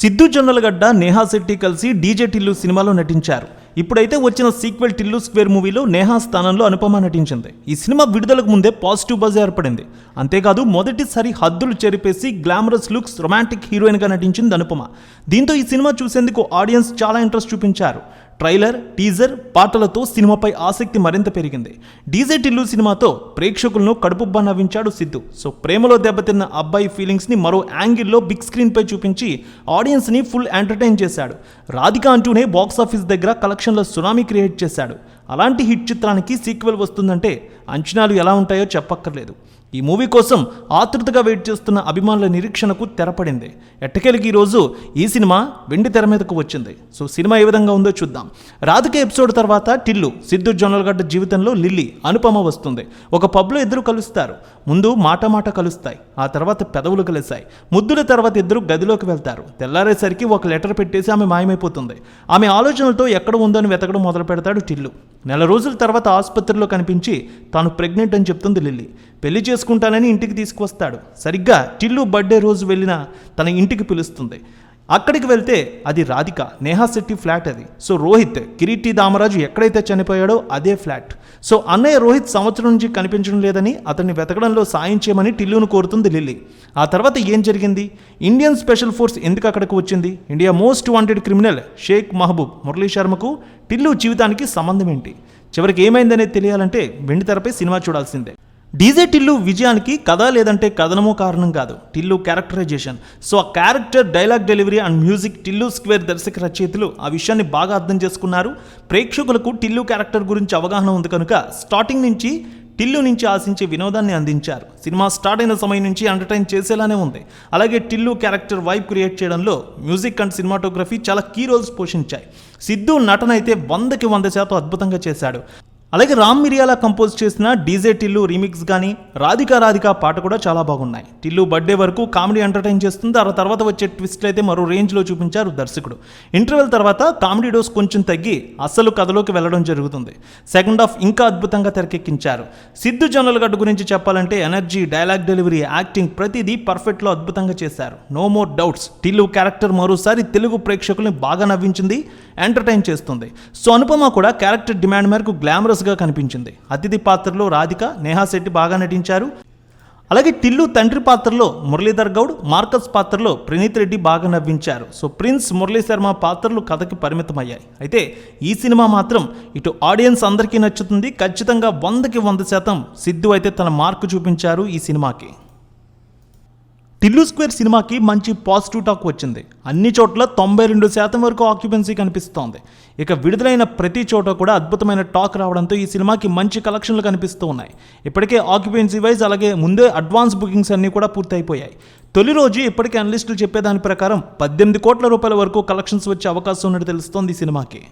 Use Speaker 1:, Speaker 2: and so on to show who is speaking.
Speaker 1: సిద్ధు జొన్నలగడ్డ నేహా శెట్టి కలిసి డీజే టిల్లు సినిమాలో నటించారు. ఇప్పుడైతే వచ్చిన సీక్వెల్ టిల్లు స్క్వేర్ మూవీలో నేహా స్థానంలో అనుపమ నటించింది. ఈ సినిమా విడుదలకు ముందే పాజిటివ్ బజ్ ఏర్పడింది. అంతేకాదు మొదటిసారి హద్దులు చెరిపేసి గ్లామరస్ లుక్స్ రొమాంటిక్ హీరోయిన్గా నటించింది అనుపమ. దీంతో ఈ సినిమా చూసేందుకు ఆడియన్స్ చాలా ఇంట్రెస్ట్ చూపించారు. ట్రైలర్ టీజర్ పాటలతో సినిమాపై ఆసక్తి మరింత పెరిగింది. డీజే టిల్లు సినిమాతో ప్రేక్షకులను కడుపుబ్బా నవ్వించాడు సిద్ధు. సో ప్రేమలో దెబ్బతిన్న అబ్బాయి ఫీలింగ్స్ని మరో యాంగిల్లో బిగ్ స్క్రీన్పై చూపించి ఆడియన్స్ని ఫుల్ ఎంటర్టైన్ చేశాడు. రాధిక అంటూనే బాక్స్ ఆఫీస్ దగ్గర కలెక్షన్ల సునామీ క్రియేట్ చేశాడు. అలాంటి హిట్ చిత్రానికి సీక్వెల్ వస్తుందంటే అంచనాలు ఎలా ఉంటాయో చెప్పక్కర్లేదు. ఈ మూవీ కోసం ఆతృతగా వెయిట్ చేస్తున్న అభిమానుల నిరీక్షణకు తెరపడింది. ఎట్టకేలకి ఈరోజు ఈ సినిమా వెండి తెర మీదకు వచ్చింది. సో సినిమా ఏ విధంగా ఉందో చూద్దాం. రాధిక ఎపిసోడ్ తర్వాత టిల్లు సిద్ధు జొన్నలగడ్డ జీవితంలో లిల్లీ అనుపమ వస్తుంది. ఒక పబ్లో ఇద్దరు కలుస్తారు. ముందు మాట మాట కలుస్తాయి. ఆ తర్వాత పెదవులు కలిశాయి. ముద్దుల తర్వాత ఇద్దరు గదిలోకి వెళ్తారు. తెల్లారేసరికి ఒక లెటర్ పెట్టేసి ఆమె మాయమైపోతుంది. ఆమె ఆలోచనలతో ఎక్కడ ఉందో అని వెతకడం మొదలు పెడతాడు టిల్లు. నెల రోజుల తర్వాత ఆసుపత్రిలో కనిపించి తాను ప్రెగ్నెంట్ అని చెప్తుంది లిల్లీ. పెళ్ళి చేసుకుంటానని ఇంటికి తీసుకువస్తాడు. సరిగ్గా టిల్లు బర్త్డే రోజు వెళ్ళిన తన ఇంటికి పిలుస్తుంది. అక్కడికి వెళ్తే అది రాధిక నేహా శెట్టి ఫ్లాట్ అది. సో రోహిత్ కిరీటి దామరాజు ఎక్కడైతే చనిపోయాడో అదే ఫ్లాట్. సో అన్నయ్య రోహిత్ సంవత్సరం నుంచి కనిపించడం లేదని అతన్ని వెతకడంలో సాయం చేయమని టిల్లును కోరుతుంది లిల్లీ. ఆ తర్వాత ఏం జరిగింది? ఇండియన్ స్పెషల్ ఫోర్స్ ఎందుకు అక్కడికి వచ్చింది? India most wanted criminal Sheikh Mahaboob Murali శర్మకు Tillu జీవితానికి సంబంధం ఏంటి? చివరికి ఏమైందనేది తెలియాలంటే వెండితెరపై సినిమా చూడాల్సిందే. డీజే టిల్లు విజయానికి కథ లేదంటే కథనము కారణం కాదు. టిల్లు క్యారెక్టరైజేషన్ సో ఆ character dialogue delivery and music Tillu square దర్శక రచయితలు ఆ విషయాన్ని బాగా అర్థం చేసుకున్నారు. ప్రేక్షకులకు టిల్లు క్యారెక్టర్ గురించి అవగాహన ఉంది కనుక స్టార్టింగ్ నుంచి టిల్లు నుంచి ఆశించే వినోదాన్ని అందించారు. సినిమా స్టార్ట్ అయిన సమయం నుంచి ఎంటర్టైన్ చేసేలానే ఉంది. అలాగే టిల్లు క్యారెక్టర్ వైబ్ క్రియేట్ చేయడంలో మ్యూజిక్ అండ్ సినిమాటోగ్రఫీ చాలా కీ రోల్స్ పోషించాయి. సిద్ధు నటన అయితే వందకి వంద శాతం అద్భుతంగా చేశాడు. అలాగే రామ్ మిరియాల కంపోజ్ చేసిన డీజే టిల్లు రీమిక్స్ కానీ రాధిక రాధికా పాట కూడా చాలా బాగున్నాయి. టిల్లు బర్త్డే వరకు కామెడీ ఎంటర్టైన్ చేస్తుంది. ఆ తర్వాత వచ్చే ట్విస్ట్లు అయితే మరో రేంజ్లో చూపించారు దర్శకుడు. ఇంటర్వెల్ తర్వాత కామెడీ డోస్ కొంచెం తగ్గి అసలు కథలోకి వెళ్ళడం జరుగుతుంది. సెకండ్ హాఫ్ ఇంకా అద్భుతంగా తెరకెక్కించారు. సిద్ధు జొన్నలగడ్డ గురించి చెప్పాలంటే ఎనర్జీ డైలాగ్ డెలివరీ యాక్టింగ్ ప్రతిదీ పర్ఫెక్ట్లో అద్భుతంగా చేశారు. No more doubts. Tillu character మరోసారి తెలుగు ప్రేక్షకుల్ని బాగా నవ్వించింది ఎంటర్టైన్ చేస్తుంది. సో అనుపమ కూడా క్యారెక్టర్ డిమాండ్ మేరకు గా కనిపించింది. అతిథి పాత్రలో రాధిక నేహాశెట్టి బాగా నటించారు. అలాగే టిల్లు తండ్రి పాత్రలో మురళీధర్ గౌడ్ మార్కస్ పాత్రలో ప్రణీత్ రెడ్డి బాగా నవ్వించారు. సో ప్రిన్స్ మురళీ శర్మ పాత్రలు కథకి పరిమితమయ్యాయి. అయితే ఈ సినిమా మాత్రం ఇటు ఆడియన్స్ అందరికీ నచ్చుతుంది. ఖచ్చితంగా వందకి వంద శాతం సిద్ధు అయితే తన మార్కు చూపించారు ఈ సినిమాకి. టిల్లు స్క్వేర్ సినిమాకి మంచి పాజిటివ్ టాక్ వచ్చింది. అన్ని చోట్ల తొంభై రెండు శాతం వరకు ఆక్యుపెన్సీ కనిపిస్తోంది. ఇక విడుదలైన ప్రతి చోట కూడా అద్భుతమైన టాక్ రావడంతో ఈ సినిమాకి మంచి కలెక్షన్లు కనిపిస్తూ ఉన్నాయి. ఇప్పటికే ఆక్యుపెన్సీ వైజ్ అలాగే ముందే అడ్వాన్స్ బుకింగ్స్ అన్నీ కూడా పూర్తయిపోయాయి. తొలి రోజు ఇప్పటికే అనలిస్టులు చెప్పేదాని ప్రకారం పద్దెనిమిది కోట్ల రూపాయల వరకు కలెక్షన్స్ వచ్చే అవకాశం ఉన్నట్టు తెలుస్తోంది ఈ సినిమాకి.